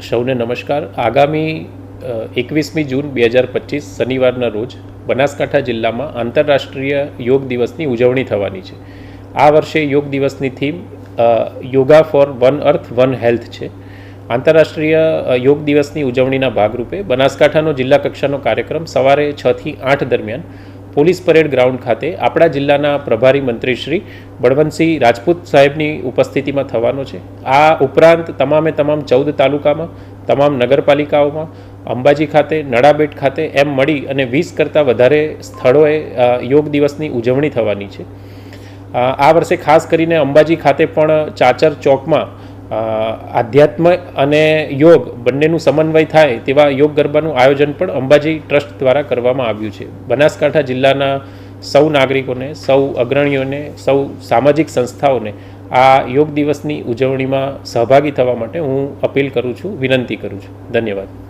સૌને નમસ્કાર. આગામી એકવીસમી જૂન બે હજાર પચીસ શનિવારના રોજ બનાસકાંઠા જિલ્લામાં આંતરરાષ્ટ્રીય યોગ દિવસની ઉજવણી થવાની છે. આ વર્ષે યોગ દિવસની theme yoga for one earth, one health છે. આંતરરાષ્ટ્રીય યોગ દિવસની ઉજવણીના ભાગરૂપે બનાસકાંઠાનો જિલ્લા કક્ષાનો કાર્યક્રમ સવારે છથી આઠ દરમિયાન પોલીસ પરેડ ગ્રાઉન્ડ ખાતે આપણા જિલ્લાના પ્રભારી મંત્રી શ્રી બળવંતસિંહ રાજપૂત સાહેબની ઉપસ્થિતિમાં થવાનો છે. આ ઉપરાંત તમામે તમામ ચૌદ તાલુકામાં, તમામ નગરપાલિકાઓમાં, અંબાજી ખાતે, નડાબેટ ખાતે એમ મળી અને વીસ કરતાં વધારે સ્થળોએ યોગ દિવસની ઉજવણી થવાની છે. આ વર્ષે ખાસ કરીને અંબાજી ખાતે પણ ચાચર ચોકમાં આધ્યાત્મ અને યોગ બંનેનું સમન્વય થાય તેવા યોગ ગરબાનું આયોજન પણ અંબાજી ટ્રસ્ટ દ્વારા કરવામાં આવ્યું છે. બનાસકાંઠા જિલ્લાના સૌ નાગરિકોને, સૌ અગ્રણીઓને, સૌ સામાજિક સંસ્થાઓને આ યોગ દિવસની ઉજવણીમાં સહભાગી થવા માટે હું અપીલ કરું છું, વિનંતી કરું છું. ધન્યવાદ.